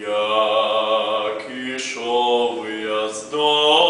як ішов я з дому,